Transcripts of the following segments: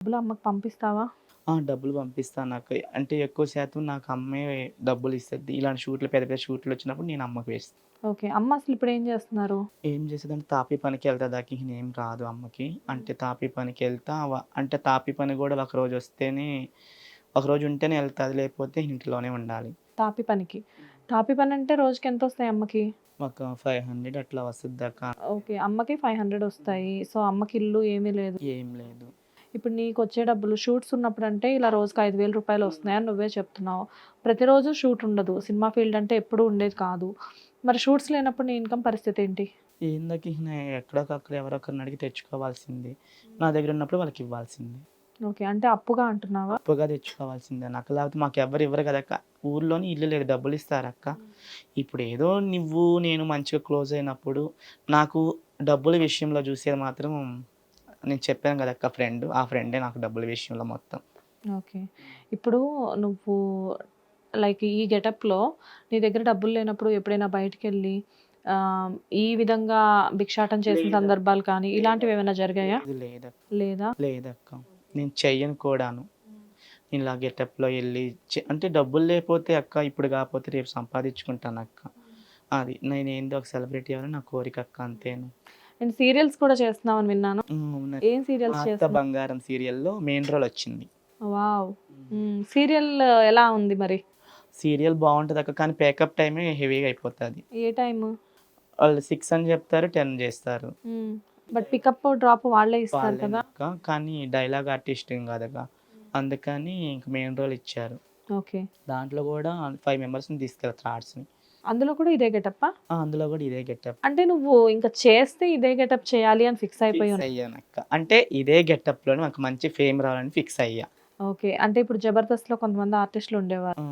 డబ్బులు అమ్మకి పంపిస్తావా ఆ! డబ్బులు పంపిస్తాను నాకు. అంటే ఎక్కువ శాతం నాకు అమ్మే డబ్బులు ఇస్తది. ఇలాంటి షూట్లు పెద్ద పెద్ద షూట్లు వచ్చినప్పుడు నేను అమ్మకి వేస్తా. ఓకే. అమ్మ అసలు ఇప్పుడు ఏం చేస్తున్నారు? ఏం చేసేదంటే తాపీ పనికి వెళ్తది. దాకా ఏం రాదు అమ్మకి. అంటే తాపీ పనికి వెళ్తా అంటే తాపీ పని కూడా ఒకరోజు వస్తేనే ఒకరోజు ఉంటేనే వెళ్తది. లేకపోతే ఇంట్లోనే ఉండాలి. తాపి పనికి. తాపి పని అంటే రోజుకి ఎంత వస్తాయి అమ్మకి? ఒక 500 అట్లా వస్తది దాకా. ఓకే. అమ్మకి 500 వస్తాయి. సో అమ్మకి ఇల్లు ఏమీ లేదు. ఏం లేదు. ఇప్పుడు నీకొచ్చే డబ్బులు షూట్స్ ఉన్నప్పుడంటే ఇలా రోజుకి 5000 రూపాయలు వస్తున్నాయని నువ్వే చెప్తున్నావు. ప్రతిరోజు షూట్ ఉండదు. సినిమా ఫీల్డ్ అంటే ఎప్పుడూ ఉండేది కాదు. మరి షూట్స్ లేనప్పుడు నీ ఇన్‌కమ్ పరిస్థితి ఏంటి? ఏందకి ఎక్కడోకక్కడ ఎవరో ఒకరిని అడిగి తెచ్చుకోవాల్సిందే. నా దగ్గర ఉన్నప్పుడు వాళ్ళకి ఇవ్వాల్సిందే. ఓకే. అంటే అప్పుగా అంటున్నావా? అప్పుగా తెచ్చుకోవాల్సిందే నాకు. లేకపోతే మాకు ఎవ్వరు ఇవ్వరు కదక్క. ఊర్లోని ఇల్లు లేదు డబ్బులు ఇస్తారక్క. ఇప్పుడు ఏదో నువ్వు నేను మంచిగా క్లోజ్ అయినప్పుడు నాకు డబ్బుల విషయంలో చూసేది మాత్రం నేను చెప్పాను కదక్క ఫ్రెండ్. ఆ ఫ్రెండే నాకు డబ్బుల విషయంలో మొత్తం. ఓకే. ఇప్పుడు నువ్వు లైక్ ఈ గెటప్‌లో నీ దగ్గర డబ్బులు లేనప్పుడు ఎప్పుడైనా బయటికెళ్ళి ఆహ్, ఈ విధంగా భిక్షాటన చేసిన లేదు. సందర్భాలు కానీ ఇలాంటివి ఏమైనా జరిగాయా? లేదక్క. లేదా? లేదక్క. నేను చెయ్యను కూడాను. నేను ఇలా గెటప్‌లో చె అంటే డబ్బులు లేకపోతే అక్క ఇప్పుడు కాకపోతే రేపు సంపాదించుకుంటానక్క. అది నేనేందో ఒక సెలబ్రిటీ అవ్వాలని నా కోరిక అక్క అంతేను. అండ్ సీరియల్స్ కూడా చేస్తున్నావని విన్నాను. ఏం సీరియల్స్ చేస్తున్నావు? బంగారం సీరియల్‌లో మెయిన్ రోల్ వచ్చింది. వావ్! సీరియల్ ఎలా ఉంది మరి? సీరియల్ బావుంటదక్క. కానీ పేకప్ టైమే హెవీగా అయిపోతది. ఏ టైము? వాళ్ళు 6 అని చెప్తారు. 10 చేస్తారు. బట్ పికప్, డ్రాప్ వాళ్ళే ఇస్తారు కదా! కానీ డైలాగ్ ఆర్టిస్ట్ ఏం కాదక్క. అందుకని ఇంక మెయిన్ రోల్ ఇచ్చారు. ఓకే. దాంట్లో కూడా 5 మెంబర్స్‌ని తీసుకెళ్తారు ఆర్ట్స్‌ని. అందులో కూడా ఇదే గెటప్పా? ఆ! అందులో కూడా ఇదే గెటప్. అంటే నువ్వు ఇంక చేస్తే ఇదే గెటప్ చేయాలి అని ఫిక్స్ అయిపోయి ఫిక్స్ ఉన్నావు. అయ్యానక్క. అంటే ఇదే గెటప్‌లోనే నాకు మంచి ఫేమ్ రావాలని ఫిక్స్ అయ్యా. ఓకే. అంటే ఇప్పుడు 'జబర్దస్త్‌లో' కొంతమంది ఆర్టిస్టులు ఉండేవారు.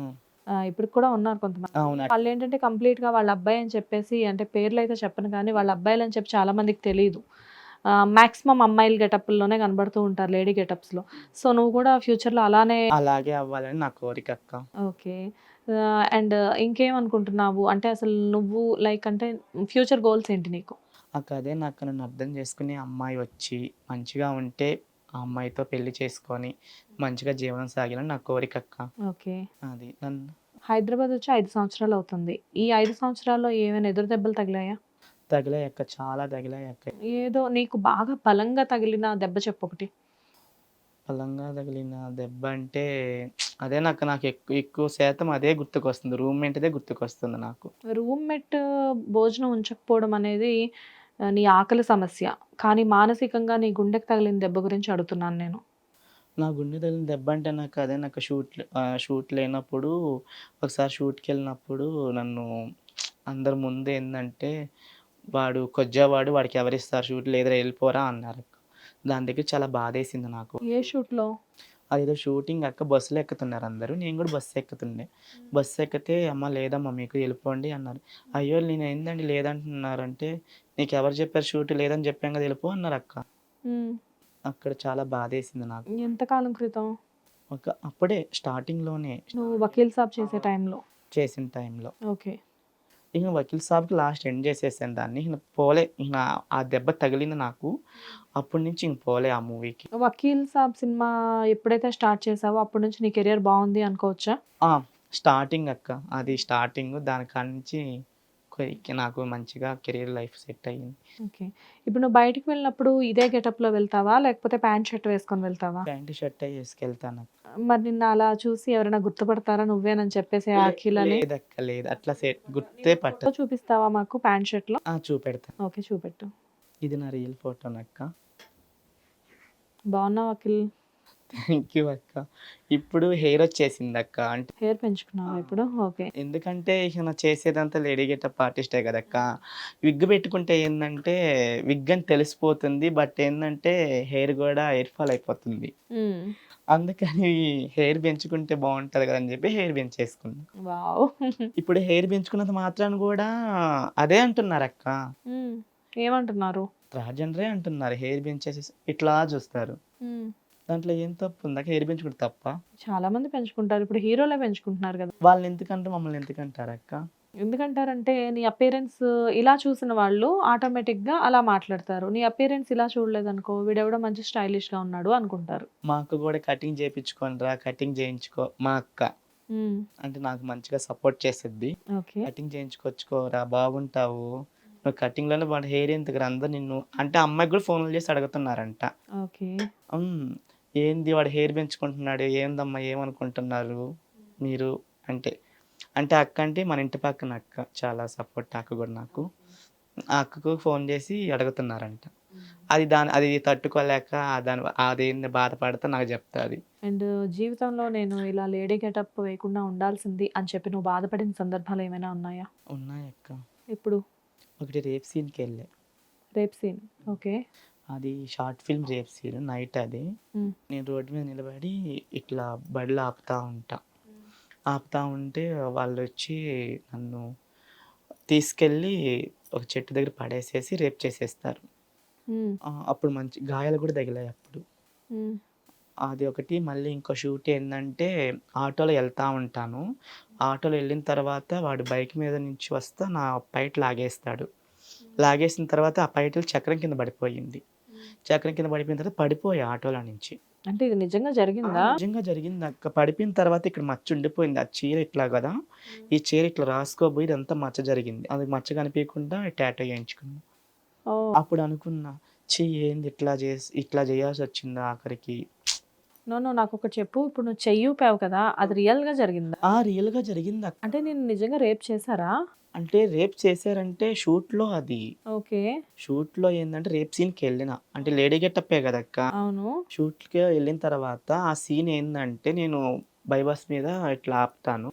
ఇప్పటికి కూడా ఉన్నారు కొంతమంది. అవును. వాళ్ళేంటంటే కంప్లీట్‌గా వాళ్ళ అబ్బాయి అని చెప్పేసి అంటే పేర్లైతే చెప్పను కానీ వాళ్ళ అబ్బాయిలని చెప్పి చాలా మందికి. ఆహ్, మాక్సిమం అమ్మాయిల గెటప్పుల్లోనే కనబడుతూ ఉంటారు లేడీ గెటప్స్‌లో. సో నువ్వు కూడా ఫ్యూచర్‌లో అలానే అలాగే అవ్వాలని నా కోరిక అక్క. ఓకే. అండ్ ఇంకేమనుకుంటున్నావు? అంటే అసలు నువ్వు లైక్ అంటే ఫ్యూచర్ గోల్స్ ఏంటి నీకు? అక్క అదే నాకు నన్ను అర్థం చేసుకునే అమ్మాయి వచ్చి మంచిగా ఉంటే ఆ అమ్మాయితో పెళ్ళి చేసుకొని మంచిగా జీవనం సాగాలని నా కోరిక అక్క. ఓకే. అది నన్ను హైదరాబాద్ వచ్చి 5 సంవత్సరాలు అవుతుంది. ఈ 5 సంవత్సరాల్లో ఏమైనా ఎదురు దెబ్బలు తగిలాయా? తగిలాయి అక్క. చాలా తగిలాయి అక్క. ఏదో నీకు బాగా బలంగా తగిలిన దెబ్బ చెప్పు ఒకటి. బలంగా తగిలిన దెబ్బ అంటే అదే నాకు నాకు ఎక్కువ ఎక్కువ శాతం అదే గుర్తుకొస్తుంది. రూమ్‌మేట్‌దే గుర్తుకొస్తుంది నాకు. రూమ్‌మేట్ భోజనం ఉంచకపోవడం అనేది నీ ఆకలి సమస్య. కానీ మానసికంగా నీ గుండెకి తగిలిన దెబ్బ గురించి అడుగుతున్నాను నేను. నా గుండె తగిలిన దెబ్బ అంటే నాకు అదే నాకు షూట్ షూట్ లేనప్పుడు ఒకసారి షూట్‌కెళ్ళినప్పుడు నన్ను అందరి ముందు ఏందంటే వాడు కొజ్జావాడు వాడికి ఎవరిస్తారు షూట్ లేదురా వెళ్ళిపోరా అన్నారక్క. దాని దగ్గర చాలా బాధేసింది నాకు. ఏ షూట్‌లో? అదేదో షూటింగ్ అక్క బస్సులో ఎక్కుతున్నారు అందరూ. నేను కూడా బస్సు ఎక్కుతుండే. బస్సు ఎక్కితే అమ్మ లేదమ్మా మీకు వెళ్ళిపోండి అన్నారు. అయ్యో నేను ఏందండి లేదంటున్నారంటే నీకు ఎవరు చెప్పారు షూట్ లేదని చెప్పాం కదా వెళ్ళిపో అన్నారక్క. హ్మ్. అక్కడ చాలా బాధేసింది నాకు. ఎంత కాలం క్రితం? ఒక అప్పుడే స్టార్టింగ్‌లోనే నువ్వు వకీల్ సాబ్ చేసే టైంలో. చేసిన టైంలో. ఓకే. ఇక వకీల్ సాబ్‌కి లాస్ట్ ఎండ్ చేసేసాను దాన్ని. ఇక పోలే. ఇక ఆ దెబ్బ తగిలింది నాకు. అప్పటి నుంచి ఇంక పోలే ఆ మూవీకి. వకీల్ సాబ్ సినిమా ఎప్పుడైతే స్టార్ట్ చేసావో అప్పటి నుంచి నీ కెరియర్ బావుంది అనుకోవచ్చా? స్టార్టింగ్ అక్క. అది స్టార్టింగ్ కొ నాకు మంచిగా కెరియర్ లైఫ్ సెట్ అయ్యింది. ఓకే. ఇప్పుడు నువ్వు బయటికి వెళ్ళినప్పుడు ఇదే గెటప్‌లో వెళ్తావా? లేకపోతే ప్యాంట్, షర్ట్ వేసుకొని వెళ్తావా? ప్యాంట్ షర్టే ఏసుకెళ్తాను. మరి నిన్ను అలా చూసి ఎవరైనా గుర్తుపడతారా నువ్వేనని చెప్పేసి ఆ అఖిల్ అని? లేదక్క లేదు. అట్లా సెట్ గుర్తే పట్టదు. చూపిస్తావా మాకు ప్యాంట్, షర్ట్‌లో? ఆ! చూపెడతా. ఓకే. చూపెట్టు. ఇది నా రియల్ ఫోటోనక్క. బాగున్నావు అఖిల్. థ్యాంక్ యూ అక్క. ఇప్పుడు హెయిర్ వచ్చేసిందక్క. అంటే హెయిర్ పెంచుకున్నావా ఇప్పుడు? ఓకే. ఎందుకంటే ఇక నా చేసేదంతా లేడీ గెటప్ ఆర్టిస్టే కదక్క. విగ్ పెట్టుకుంటే ఏందంటే విగ్ అని తెలిసిపోతుంది. బట్ ఏందంటే హెయిర్ కూడా హెయిర్ ఫాల్ అయిపోతుంది. అందుకని హెయిర్ పెంచుకుంటే బావుంటది కదా అని చెప్పి హెయిర్ పెంచేసుకున్నా. వావ్! ఇప్పుడు హెయిర్ పెంచుకున్నంత మాత్రాన కూడా అదే అంటున్నారక్క. హ్మ్. ఏమంటున్నారు? ట్రాన్స్‌జెండరే అంటున్నారు. హెయిర్ పెంచేసేసి ఇట్లా చూస్తారు. దాంట్లో ఏం తప్పుందక్క? హెయిర్ పెంచుకుంటే తప్పా? చాలా మంది పెంచుకుంటారు. ఇప్పుడు హీరోలే పెంచుకుంటున్నారు కదా! వాళ్ళని ఎందుకంటారు? మమ్మల్ని ఎందుకంటారక్క? ఎందుకంటారంటే నీ అపేరెన్స్ ఇలా చూసిన వాళ్ళు ఆటోమేటిక్గా అలా మాట్లాడతారు నీ అపేరెన్స్ ఇలా చూడలేదనుకో వీడెవడో మంచి స్టైలిష్గా ఉన్నాడు అనుకుంటారు మా అక్క కూడా కటింగ్ చేయించుకొని రా కటింగ్ చేయించుకో మా అక్క అంటే నాకు మంచిగా సపోర్ట్ చేసిద్ది ఓకే కటింగ్ చేయించుకొచ్చుకోరా బాగుంటావు నువ్వు కటింగ్లోనే వాడు హెయిర్ ఎందుకు అందరు నిన్ను అంటే అమ్మాయికి కూడా ఫోన్లు చేసి అడుగుతున్నారంట ఓకే "ఉమ్, ఏంది వాడు హెయిర్ పెంచుకుంటున్నాడు? ఏందమ్మా? ఏమనుకుంటున్నారు? మీరు అంటే అంటే అక్క అంటే మన ఇంటి పక్కన అక్క. చాలా సపోర్ట్ అక్క కూడా నాకు. ఆ అక్కకు ఫోన్ చేసి అడుగుతున్నారంట. అది దాని అది తట్టుకోలేక దాని అదేంది బాధపడితే నాకు చెప్తాది. అండ్ జీవితంలో నేను ఇలా లేడీ గెటప్ వేయకుండా ఉండాల్సింది అని చెప్పి నువ్వు బాధపడిన సందర్భాలు ఏమైనా ఉన్నాయా? ఉన్నాయి అక్క ఇప్పుడు ఒకటి రేప్ సీన్కి వెళ్ళే. Rape scene. ఓకే. అది short film rape scene night అది. నేను రోడ్డు మీద నిలబడి ఇట్లా బడిలో ఆపుతా ఉంటా. ఆపుతా ఉంటే వాళ్ళు వచ్చి నన్ను తీసుకెళ్ళి ఒక చెట్టు దగ్గర పడేసేసి రేప్ చేసేస్తారు. అప్పుడు మంచి గాయాలు కూడా తగిలాయి అప్పుడు. అది ఒకటి మళ్ళీ ఇంకో షూట్ ఏంటంటే ఆటోలో వెళ్తా ఉంటాను. ఆటోలో వెళ్ళిన తర్వాత వాడు బైక్ మీద నుంచి వస్తా నా పైట లాగేస్తాడు. లాగేసిన తర్వాత ఆ పైటలు చక్రం కింద పడిపోయింది. చక్రం కింద పడిపోయిన తర్వాత పడిపోయా ఆటోలో నుంచి. అంటే ఇది నిజంగా జరిగిందా? నిజంగా జరిగింది అక్క. పడిపోయిన తర్వాత ఇక్కడ మచ్చ ఉండిపోయింది. ఆ చీర ఇట్లా కదా? ఈ చీర ఇట్లా రాసుకోబోయి ఇదంతా మచ్చ జరిగింది. అది మచ్చ కనిపించకుండా టాటో చేయించుకున్నా. అప్పుడు అనుకున్నా చీ ఏంది ఇట్లా చేసి ఇట్లా చేయాల్సి వచ్చిందా ఆఖరికి? నో నో నాకు ఒకటి చెప్పు. ఇప్పుడు నువ్వు చెయ్యి ఊపావు కదా అది రియల్గా జరిగిందా? ఆ రియల్గా జరిగింది అక్క. అంటే నేను నిజంగా రేప్ చేశారా? అంటే రేప్ చేశారంటే షూట్లో అది. ఓకే. షూట్లో ఏంటంటే రేప్ సీన్కి వెళ్ళిన. అంటే లేడీ గెట్టప్పే కదక్క అవును. షూట్కి వెళ్ళిన తర్వాత ఆ సీన్ ఏంటంటే నేను బైపాస్ మీద ఇట్లా ఆపుతాను.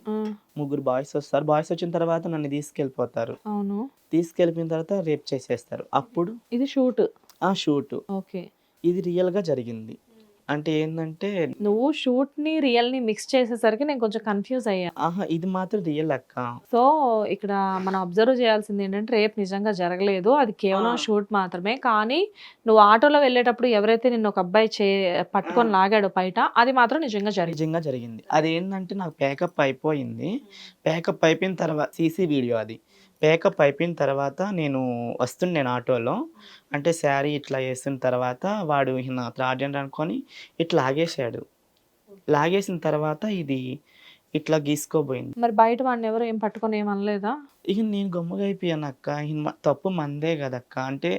ముగ్గురు బాయ్స్ వస్తారు. బాయ్స్ వచ్చిన తర్వాత నన్ను తీసుకెళ్ళిపోతారు. అవును. తీసుకెళ్ళిపోయిన తర్వాత రేప్ చేసేస్తారు. అప్పుడు ఇది షూట్. ఆ షూట్. ఓకే. ఇది రియల్గా జరిగింది. అంటే ఏంటంటే నువ్వు షూట్ని రియల్ని మిక్స్ చేసేసరికి నేను కొంచెం కన్ఫ్యూజ్ అయ్యా. ఆహా ఇది మాత్రం రియల్ అక్క. సో ఇక్కడ మనం అబ్జర్వ్ చేయాల్సింది ఏంటంటే రేప్ నిజంగా జరగలేదు. అది కేవలం. షూట్ మాత్రమే. కానీ నువ్వు ఆటోలో వెళ్ళేటప్పుడు ఎవరైతే నిన్ను ఒక అబ్బాయి చే పట్టుకొని లాగాడో బయట అది మాత్రం నిజంగా జరిగింది. నిజంగా జరిగింది. అది ఏంటంటే నాకు ప్యాకప్ అయిపోయింది. ప్యాకప్ అయిపోయిన తర్వాత సీసీ వీడియో అది. ప్యాకప్ అయిపోయిన తర్వాత నేను వస్తుండేను ఆటోలో. అంటే శారీ ఇట్లా వేసిన తర్వాత వాడు నా త్రాడ్యండి అనుకొని ఇట్లా లాగేశాడు. లాగేసిన తర్వాత ఇది ఇట్లా గీసుకోబోయింది. మరి బయట వాడిని ఎవరు ఏం పట్టుకొని ఏం అనలేదా? ఇక నేను గమ్ముగా అయిపోయాను అక్క. తప్పు మందే కదక్క అంటే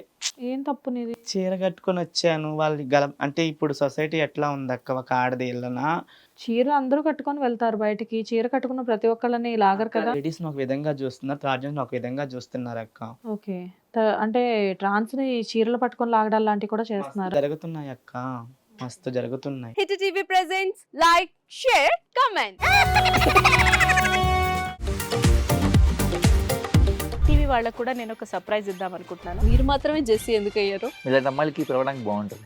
ఏం తప్పు నీది? చీర కట్టుకొని వచ్చాను. వాళ్ళు గల అంటే ఇప్పుడు సొసైటీ ఎట్లా ఉందక్క? ఒక ఆడది వెళ్ళనా చీర అందరూ కట్టుకొని వెళ్తారు బయటికి. చీర కట్టుకున్న ప్రతి ఒక్కళ్ళని లాగరు కదా. లేడీస్ ఒక విధంగా చూస్తున్నారు త్రాడ్యం ఒక విధంగా చూస్తున్నారు అక్క. ఓకే. అంటే ట్రాన్స్ని చీరలు పట్టుకొని లాగడాలు లాంటివి కూడా చేస్తున్నారు. జరుగుతున్నాయి అక్క. మస్తు జరుగుతున్నాయి. Hit TV presents like share comment. TV వాళ్ళకు కూడా నేను ఒక సర్ప్రైజ్ ఇద్దాం అనుకుంటున్నాను. మీరు మాత్రమే జెస్సీ ఎందుకు అయ్యారు ఇలాంటి అమ్మాయిలకి పిలవడానికి బాగుంటుంది.